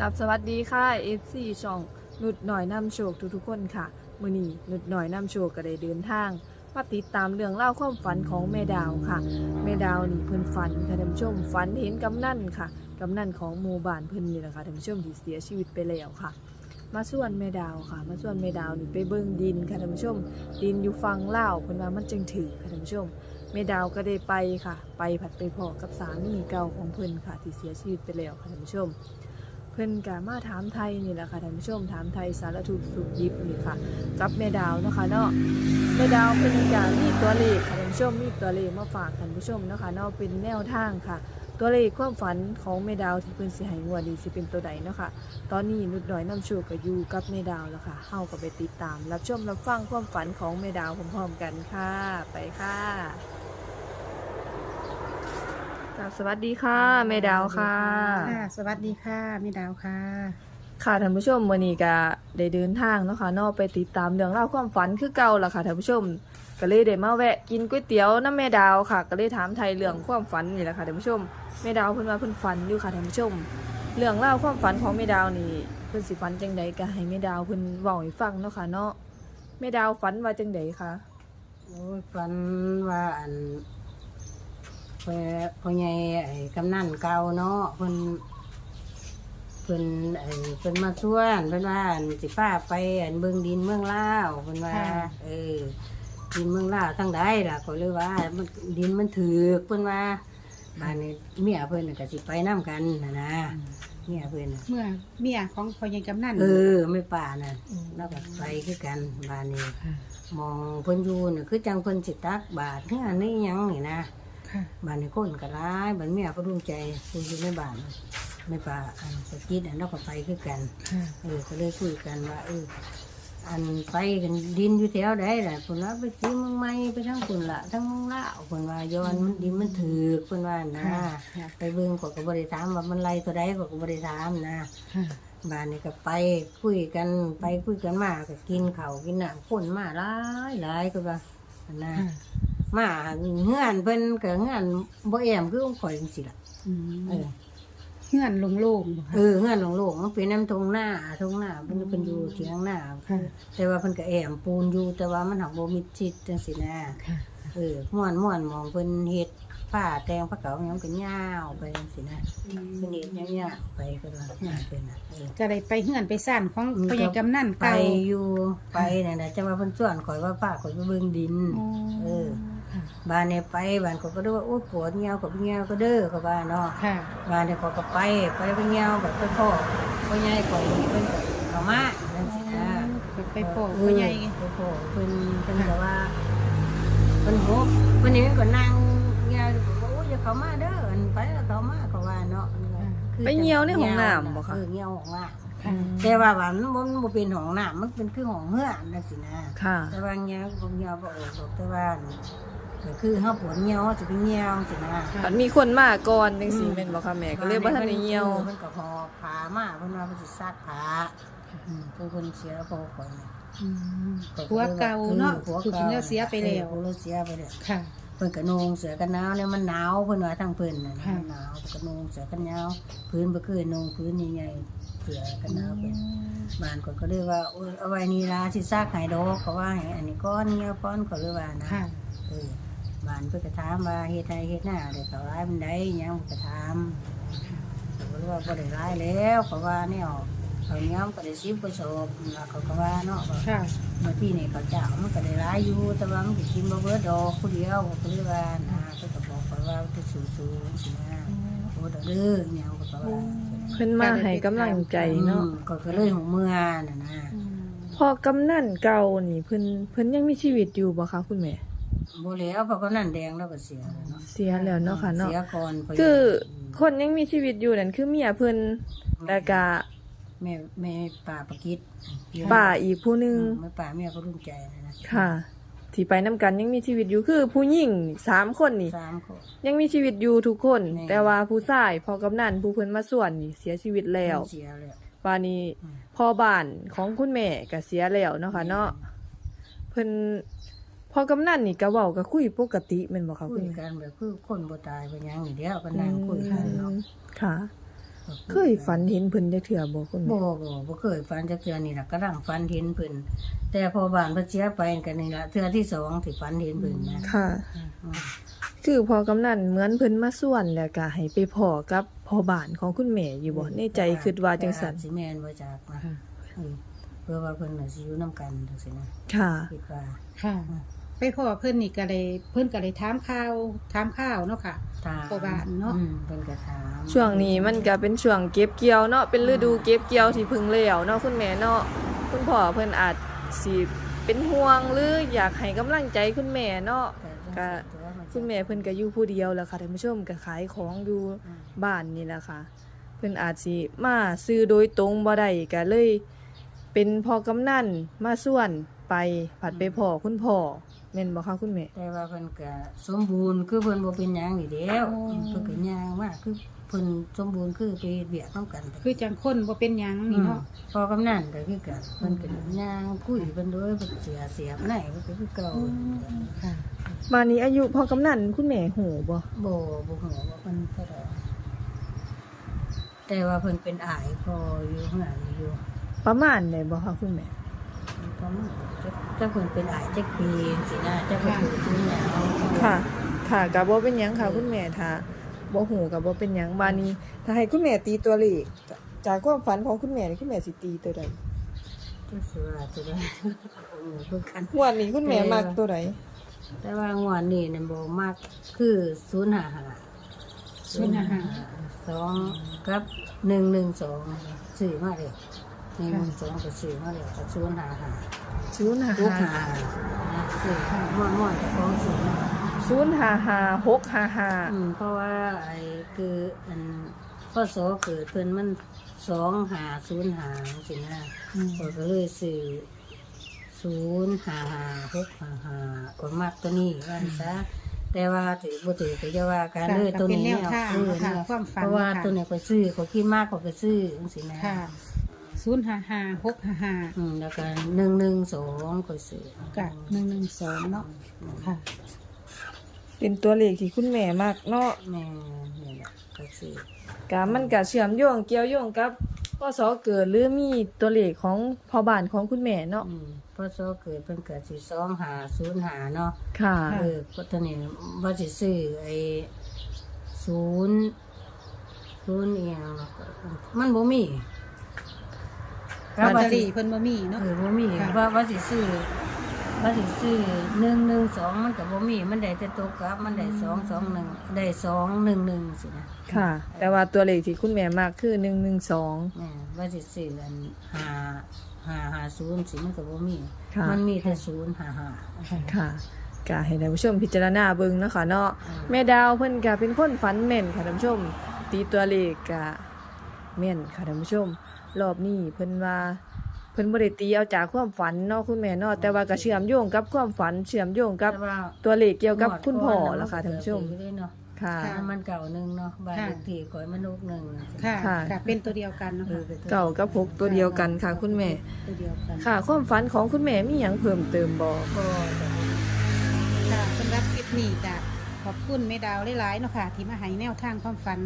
กับสวัสดีค่ะ FC ช่องหนุดหน่อยนำโชคทุกๆคนค่ะ มือนี้หนุดหน่อยนำโชคก็ได้เดินทางมาติดตามเรื่องเล่าความฝันของแม่ดาวค่ะ แม่ดาวนี่เพิ่นฝันค่ะท่านผู้ชมฝันเห็นกำนันค่ะกำนันของหมู่บ้านเพิ่นนี่แหละค่ะท่านผู้ชมที่เสียชีวิตไปแล้วค่ะ มาส่วนแม่ดาวค่ะ มาส่วนแม่ดาวนี่ไปเบิ่งดินค่ะท่านผู้ชม ดินอยู่ฝั่งลาเพิ่นว่ามันจึงถือค่ะท่านผู้ชมแม่ดาวก็ได้ไปค่ะ ไปผัดไปพอกับสามีเก่าของเพิ่นค่ะ ที่เสียชีวิตไปแล้วค่ะท่านผู้ชม เพิ่นกามาถามไทยนี่แหละค่ะท่านผู้ชมถามไทยสารทุกข์สุขยิบนี่ค่ะกับแม่ดาวเนาะค่ะเนาะแม่ดาวเป็นการมีตัวเลขค่ะท่านผู้ชมมีตัวเลขมาฝากท่านผู้ชมเนาะค่ะเนาะเป็นแนวทางค่ะ ตัวเลขความฝันของแม่ดาวที่เพิ่นสิให้งวดนี้สิเป็นตัวใดเนาะค่ะตอนนี้นุดหน่อยน้ำโชคก็อยู่กับแม่ดาวแล้วค่ะเฮาก็ไปติดตาม รับชมรับฟังความฝันของแม่ดาวพร้อมๆกันค่ะ ไปค่ะ ครับสวัสดีค่ะแม่ดาวค่ะ ค่ะสวัสดีค่ะแม่ดาวค่ะ ค่ะท่านผู้ชมวันนี้ก็ได้เดินทางเนาะค่ะเนอกไปติดตามเรื่องราวความฝันคือเก่าล่ะค่ะท่านผู้ชมก็เลยได้มาแวะกินก๋วยเตี๋ยวน้ำแม่ดาวค่ะ ก็เลยถามไทยเรื่องความฝันนี่แหละค่ะท่านผู้ชมแม่ดาวเพิ่นว่าเพิ่นฝันอยู่ค่ะท่านผู้ชม เรื่องราวความฝันของแม่ดาวนี่เพิ่นสิฝันจังใดก็ให้แม่ดาวเพิ่นเว้าให้ฟังเนาะค่ะเนาะแม่ดาวฝันว่าจังใดคะ โอ้ยฝันว่าอัน พ่อพ่อใหญ่ไอ้กำนันเก่าเนาะเพิ่นเพิ่นไอ้เพิ่นมาชวนเพิ่นว่าอันสิฟ้าไปอันเบิ่งดินเมืองลาวเพิ่นว่าเออ ดินเมืองลาวทั้งใดล่ะก็เลยว่ามันดินมันถือกเพิ่นว่าบ้านนี้เมียเพิ่นน่ะก็สิไปนํกันน่ะนะเมียเพิ่นน่ะเมื่อเมียของพ่อใหญ่กำนัน เออไม่ป่าน่ะแล้วก็ไปคือกันบ้านนี้ค่ะมองเพิ่นอยู่น่ะคือจังเพิ่นสิตักบาทเฮือนนี่หยังนี่นะค่ะ บ้านนี้คนก็ร้ายบ้านเมียก็รุ่งใจคุยอยู่ในบ้านไม่ป่าอันสกิดอันเราก็ไปคือกันค่ะเออก็เลยคุยกันว่าเอออันไปกันดินอยู่แถวใดล่ะเพิ่นว่าไปซีเมืองใหม่ไปทั้งคนละทั้งเมืองลาวเพิ่นว่าย้อนมันดินมันถือกเพิ่นว่านะค่ะไปเบิ่งก็ก็บ่ได้ถามว่ามันไรตัวใดก็ก็บ่ได้ถามนะค่ะบ้านนี้ก็ไปคุยกันไปคุยกันมาก็กินข้าวกินน้ำคนมาหลายหลายก็ว่าอันนะค่ะ มาเฮือนเพิ่นก็เฮือนบ่แอมคือของข่อยจังซี่ล่ะอืมเออเงื่อนโล่งๆบ่เอค่ะ อเฮือนโล่งๆมันเป็นน้ำทงหน้าทงหน้าเพิ่นเพิ่นอยู่เถียงหน้าค่ะ แต่ว่าเพิ่นก็แอมปูนอยู่แต่ว่ามันหักบ่มิดชิดจังซี่นะ ค่ะ เออม่วนม่วนมองเพิ่นเฮ็ดผ้าแต่งผ้าเก๋าหยังก็ยาวไปจังซี่นะเพิ่นเฮ็ดยาวๆไปก็ว่าเฮือนเพิ่นน่ะเออ ก็ได้ไปเงื่อนไปซ่านของพ่อใหญ่กำนันไปเก่าอยู่ไปนั่นน่ะจังว่าเพิ่นชวนข่อยว่าป้าข่อยไปเบิ่งดินอ๋อเออค่ะ บ้านเนี่ยไปบ้านเขาก็ดูว่าโอ้ปวดเงียวกับเงียวก็เด้อเขาบ้านเนาะค่ะ บ้านเนี่ยเขาก็ไปไปเป็นเงียวแบบไปพ่อพ่อใหญ่ก่อนเป็นเขามานั่นสินะไปปอกพ่อใหญ่ไปพ่อเพิ่นเพิ่นก็ว่าเพิ่นโหเพิ่นนี่ก็นั่งเงียวอยู่ก็ว่าโอ้ยอย่าเขามาเด้ออันไปแล้วเขามาเขาว่าเนาะคือไปเหี่ยวในห้องน้ำบ่คะเออเงียวห้องน้ำค่ะแต่ว่าบ้านมันบ่มันบ่เป็นห้องน้ำมันเป็นคือห้องเฮือนนั่นสินะค่ะแต่ว่าเงี้ยผมเงี้ยบอกบอกแต่ว่า ก็คือเขาปวดเงี้ยวจะเป็นเงี้ยวสินะมันมีคนมาก่อนจังซี่แม่นบ่คะแม่ก็เลยบ่ทันได้เหี่ยวมันก็พอผามาเพิ่นว่ามันสิซักผาอืมเพิ่นเพิ่นเสียแล้วพอก่อนอืมผัวเก่าเนาะผัวถูกเก่าเนื้อเสียไปแล้วผัวเราเสียไปแล้วค่ะเพิ่นก็นงเสือกันหนาวแล้วมันหนาวเพิ่นว่าทางเพิ่นน่ะค่ะมันหนาวเพิ่นก็นงเสือกันหนาวพื้นบ่เคยนงพื้นใหญ่ๆเสือกันหนาวเป็นบ้านก็ก็เลยว่าโอ้ยเอาไว้นี่ล่ะสิซักให้ดอกก็ว่าให้อันนี้ก้อนเงี้ยวก้อนก็เลยว่านะค่ะเออ บ้านเพื่อกระถามว่าเฮ็ดไดเฮ็ดหน้าเด็กเขาร้ายมันได้หยังกระถามเขาก็เลยว่าบ่ได้ร้ายแล้วเพราะว่าเนี่ยเขาเนี้ยมันก็ได้สิบกระสอบแล้วเขาก็ว่าเนาะว่าค่ะบางทีนี่เขาเจ้ามันก็ได้ร้ายอยู่แต่ว่ามันก็กินบ่เบิดดอกผู้เดียวก็เลยว่านะเพิ่นก็บอกเขาว่าจะสู้ๆสินะโอ้ดอกเด้อหยังก็ว่าเพิ่นมาให้กำลังใจเนาะอืมก็ก็เลยของเมื่อน่ะนะอืมพอกำนันเก่านี่เพิ่นเพิ่นยังมีชีวิตอยู่บ่คะคุณแม่ บ่แล้วเพราะก็นั่นแดงแล้วก็เสียแล้วเนาะเสียแล้วเนาะค่ะเนาะ เสียก่อนพอดีคือคนยังมีชีวิตอยู่นั่นคือเมียเพิ่นแล้วก็แม่แม่ป่าประกิดป้าอีกผู้หนึงแม่ป่าแม่ก็รุ่งใจนะนะค่ะที่ไปนํกันยังมีชีวิตอยู่คือผู้หญิงสามคนนี่ สามคน ยังมีชีวิตอยู่ทุกคน แม่ แต่ว่าผู้ชายพอกำนันผู้เพิ่นมาส่วนนี่เสียชีวิตแล้วเสียแล้วว่านี้อืม พ่อบ้านของคุณแม่ก็เสียแล้วเนาะค่ะเนาะเพิ่น พอกำนันนี่ก็เว้าก็คุยปกติแม่นบ่คะคุคุณยแม่กันแบบคือคนบ่ตายไปยังนี่เดียวก็นั่งคุยกันเนาะค่ะเอเคยฝันเห็นเพิ่นจักเทื่อบ่คุณแม่บ่บ่บ่เคยฝันจักเทื่อนี่ล่ะกำลังฝันเห็นเพิ่นแต่พอบ้านเพิ่นเสียไปกันนี่ล่ะเทื่อที่สองที่ฝันเห็นเพิ่นนะค่ะอืมคือพอกำนันเหมือนเพิ่นมาส่วนแล้วก็ให้ไปพ้อกับพ่อบ้านของคุณแม่อยู่บ่ในใจคิดว่าจังซั่นแต่อจสิแม่นบ่จักนะเออเพื่อว่าเพิ่นน่ะสิอยู่นํกันจังซี่นะค่ะ คิดว่า ค่ะ ไปพ่อเพิ่นนี่ก็เลยเพิ่นก็เลยถามข่าวถามข่าวเนาะค่ะถามพ่อบ้านเนาะอืมเพิ่นก็ถามช่วงนี้มันก็เป็นช่วงเก็บเกี่ยวเนาะเป็นฤดูเก็บเกี่ยวที่เพึ่งแล้วเนาะคุณแม่เนาะคุณพ่อเพิ่นอาจสิเป็นห่วงหรืออยากให้กำลังใจคุณแม่เนาะ ก็ คุณแม่เพิ่นก็อยู่ผู้เดียวแหล้วค่ะท่านผู้ชมก็ขายของอยู่อืมบ้านนี่แหละค่ะ เพิ่นอาจสิมาซื้อโดยตรงบ่ได้ก็เลย เป็นพ่อกำนันมาส่วนไปผัดไปพ่อคุณพ่อ แม่นบ่คะคุณแม่ แต่ว่าเพิ่นก็สมบูรณ์คือเพิ่นบ่เป็นหยังนี่เด้วอ๋อ เพิ่นก็ย่างว่าคือเพิ่นสมบูรณ์คือไปเฮ็ดเวียกนํกันคือจังคนบ่เป็นหยังนี่เนาะพอกำนันก็คือกันเพิ่นก็ย่างคุยเพิ่นโดยเพิ่นเสียเสียบไหนเพิ่นก็คือเก่าค่ะบ้านนี้อายุพ่อกำนันคุณแม่หูบ่บ่บ่ฮู้ว่าเพิ่นเท่าใดแต่ว่าเพิ่นเป็นอายพออยู่ข้างหลังอยู่ประมาณได้บ่คะคุณแม่ ประมาณจักจักเพิ่นเป็นอายจักปีสินะจักเพิ่นถือถึงแล้วค่ะ ค่ะกับบ่เป็นหยังค่ะ คุณแม่ถ้าบ่หูกับบ่เป็นหยังบานนี้ถ้าให้คุณแม่ตีตัวเลขจากความฝันของคุณแม่นี่คุณแม่สิตีตัวใดจักสิว่าจะได้เออเพิ่นกัน งวดนี้คุณแม่มักตัวใดแต่ว่างวดนี้เนี่ยบ่มากคือศูนย์หาหาศูนย์ห้าห้า สองกับหนึ่งหนึ่งสองสี่มาเลย หนึ่งหนึ่งสองกับสี่มาเลยกับศูนย์หาหาศูนย์ห้าทุกห้าหานะสี่ม่วนม่วนจะฟ้องศูนย์ศูนย์ห้าห้าหกห้าห้าอืมเพราะว่าไอ้คืออันพ่อโสเกิดเพิ่นมันสองหาศูนย์หาสินะอืมข้อยก็เลยซื้อศูนย์ห้าห้าหกห้าห้าก็มักตัวนี้ว่าซะแต่ว่าถือบ่ถือก็จะว่ากันค่ะเลยก็ตัวเป็นนี้แนวทางเออค่ะนะความฝันเพราะว่าค่ะตัวนี้ก็ซื้อก็คิดมากก็ก็ซื้อจังซี่นะค่ะ ศูนย์ห้าห้าหกห้าห้าอืมแล้วก็หนึ่งหนึ่งสองก็ซื้อกับหนึ่งหนึ่งสองเนาะค่ะ เป็นตัวเลขที่คุณแม่มักเนาะแม่นี่แหละก็ซื้อกะมันก็เชื่อมโยงเกี่ยวโยงกับพศเกิดหรือมีตัวเลขของพ่อบ้านของคุณแม่เนาะอืมพ่อโสเกิดเพิ่นเกิดสิสองหาศูนย์หาเนาะค่ะ เออเพราะตอนนี้ว่าสิซื้อไอ้ศูนย์ศูนย์เอียงเนาะมันบ่มี ลอตเตอรี่เพิ่นบ่มีเนาะ เออบ่มีค่ะ ว่าว่าสิซื้อว่าสิซื้อหนึ่งหนึ่งสองมันก็บ่มี มันได้แต่ตัวกลับ มันได้สองสองหนึ่งได้สองหนึ่งหนึ่งสินะค่ะ แต่ว่าตัวเลขที่คุณแม่มักคือ112แม่ว่าสิซื้ออันห้าห้าห้าศูนย์สิมันก็บ่มี ค่ะ มันมีแต่ศูนย์ห้าห้าค่ะก็ให้ท่านผู้ชมพิจารณาเบิ่งเนาะค่ะเนาะอืม แม่ดาวเพิ่นก็เป็นคนฝันแม่นค่ะท่านผู้ชมตีตัวเลขก็แม่นค่ะท่านผู้ชม รอบนี้เพิ่นว่าเพิ่นบ่ได้ตีเอาจากความฝันเนาะคุณแม่เนาะแต่ว่าก็เชื่อมโยงกับความฝันเชื่อมโยงกับแต่ว่าตัวเลขเกี่ยวกับงวดคุณพ่อก่แล้วค่ะท่านผู้ชม เกิดอยู่ด้วยเนาะค่ะถ้ามันเก่าหนึ่งเนาะบ้านเลขที่ก่อยมันลูกหนึ่งน่ะสิค่ะค่ะ ค่ะเป็นตัวเดียวกันเนาะเอค่ะอป็นตัวเก่ากับพกตัวเดียวกันค่ะ คุณแม่ ตัวเดียวกันค่ะ ความฝันของคุณแม่มีหยังเพิ่มเติมบ่ก็จะค่ะสำหรับคลิปนี้ก็ขอบคุณแม่ดาวหลายๆเนาะค่ะ ที่มาให้แนวทางความฝัน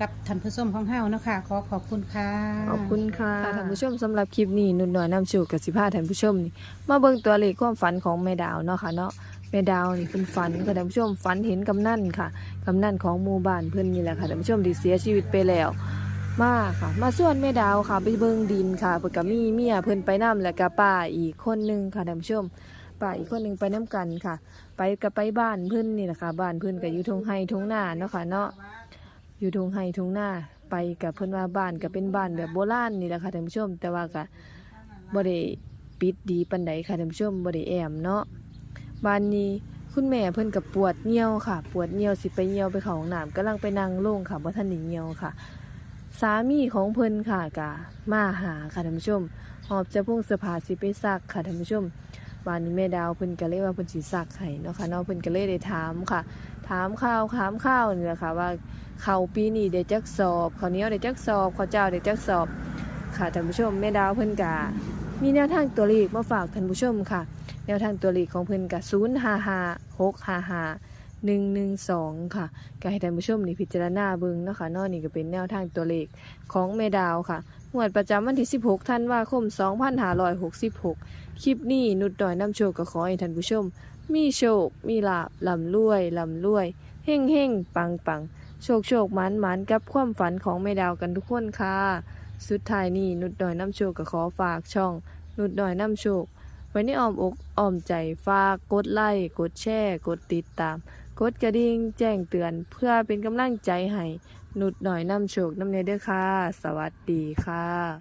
กับท่านผู้ชมของเฮาเนาะค่ะ ขอขอบคุณค่ะ ขอบคุณค่ะท่านผู้ชมสำหรับคลิปนี้นุ่นน้อยนำโชคกับสิพาท่านผู้ชมนี่มาเบิ่งตัวเลขความฝันของแม่ดาวเนาะค่ะเนาะแม่ดาวนี่เป็นฝันค่ะท่านผู้ชมฝันเห็นกำนันค่ะกำนันของหมู่บ้านเพิ่นนี่แหละค่ะท่านผู้ชมที่เสียชีวิตไปแล้ว มาค่ะ มาส่วนแม่ดาวค่ะ ไปเบิ่งดินค่ะเพิ่นก็มีเมียเพิ่นไปนํแล้วก็ป้าอีกคนหนึงค่ะท่านผู้ชมป้าอีกคนหนึงไปนํกันค่ะ ไปก็ไปบ้านเพิ่นนี่แหละค่ะ บ้านเพิ่นก็อยู่ทงไห้ทงนาเนาะค่ะเนาะ อยู่ทงไห้ทงหน้าไปกับเพิ่อนว่าบ้านก็เป็นบ้านแบบโบราณนี่แหละค่ะท่านผู้ชม แต่ว่าก็บ่ได้ปิดดีปานใดค่ะท่านผู้ชมบ่ได้แอมเนาะบ้านนี้คุณแม่เพิ่อนก็ปวดเหี่ยวค่ะ ปวดเหี่ยวสิไปเหี่ยวไปเขาห้องน้ำกำลังไปนั่งลงค่ะบ่ทันได้เหี่ยวค่ะ สามีของเพิ่อนค่ะกะมาหาค่ะท่านผู้ชมหอบจะพุ่งเสื้อผ้าสิไปซักค่ะท่านผู้ชมบ้านนี้แม่ดาวเพิ่นก็เลยว่าเพิ่นสิซักให้เนาะค่ะเนาะเพิ่นก็เลยได้ถามค่ะ ถามข้าวถามข้าวนี่แหละค่ะว่าเขาปีนี้ได้จักสอบข้าเนี้ยวได้จักสอบข้าเจ้าได้จักสอบ ค่ะท่านผู้ชมแม่ดาวเพิ่อนกะมีแนวทางตัวเลขมาฝากท่านผู้ชมค่ะ แนวทางตัวเลขของเพิ่อนกะ055 655 112ค่ะก็ให้ท่านผู้ชมนี่พิจารณาเบิ่งเนาะค่ะนอนี่ก็เป็นแนวทางตัวเลขของแม่ดาวค่ะงวดประจำวันที่ 16ธันวาคม 2566 คลิปนี้นุดดอยน้ำโชคก็ขอให้ท่านผู้ชม มีโชค มีลาบลำรวยลำรวยเฮ่งเฮ่งปังปังโชคโชคมันมันกับความฝันของแม่ดาวกันทุกคนค่ะ สุดท้ายนี้นุดดอยน้ำโชคก็ขอฝากช่อง นุดดอยน้ำโชค ไว้ในอ้อมอกอ้อมใจฝากกดไลค์กดแชร์ กดติดตาม กดกระดิ่งแจ้งเตือนเพื่อเป็นกำลังใจให้นุดหน่อยน้ำโชคน้ำเนเด้อค่ะ สวัสดีค่ะ